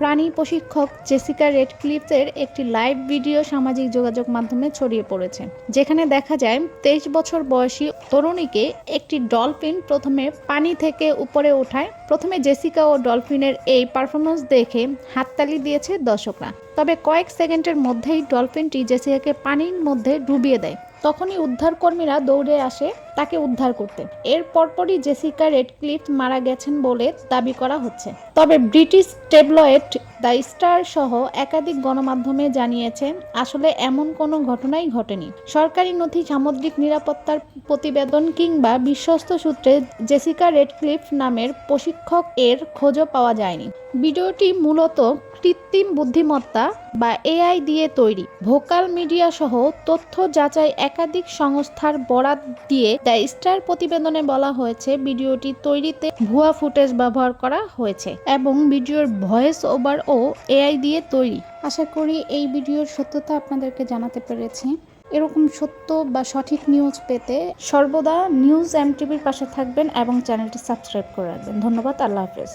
প্রাণী প্রশিক্ষক জেসিকা রেডক্লিফের একটি লাইভ ভিডিও সামাজিক যোগাযোগ মাধ্যমে ছড়িয়ে পড়েছে, যেখানে দেখা যায় তেইশ বছর বয়সী তরুণীকে একটি ডলফিন প্রথমে পানি থেকে উপরে ওঠায়। প্রথমে জেসিকা ও ডলফিনের এই পারফরমেন্স দেখে হাততালি দিয়েছে দর্শকরা। তবে কয়েক সেকেন্ডের মধ্যেই ডলফিনটি জেসিকাকে পানির মধ্যে ডুবিয়ে দেয়। তখনই উদ্ধারকর্মীরা দৌড়ে আসে তাকে উদ্ধার করতে। এর পরপরই জেসিকা রেডক্লিফ মারা গেছেন বলে দাবি করা হচ্ছে। তবে ব্রিটিশ ট্যাবলয়েড দ্য স্টার সহ একাধিক গণমাধ্যমে জানিয়েছে, আসলে এমন কোনো ঘটনাই ঘটেনি। সরকারি নথি সামুদ্রিক নিরাপত্তার প্রতিবেদন কিংবা বিশ্বস্ত সূত্রে জেসিকা রেডক্লিফ নামের প্রশিক্ষক এর খোঁজও পাওয়া যায়নি। ভিডিওটি মূলত কৃত্রিম বুদ্ধিমত্তা বা এআই দিয়ে তৈরি। ভোকাল মিডিয়া সহ তথ্য যাচাই একাধিক সংস্থার বরাত দিয়ে দ্য স্টার প্রতিবেদনে বলা হয়েছে, ভিডিওটি তৈরিতে ভুয়া ফুটেজ ব্যবহার করা হয়েছে এবং ভিডিওর ভয়েস ওভার ও এআই দিয়ে তৈরি। আশা করি এই ভিডিওর সত্যতা আপনাদেরকে জানাতে পেরেছি। এরকম সত্য বা সঠিক নিউজ পেতে সর্বদা নিউজ এম টিভির পাশে থাকবেন এবং চ্যানেলটি সাবস্ক্রাইব করে রাখবেন। ধন্যবাদ, আল্লাহ হাফেজ।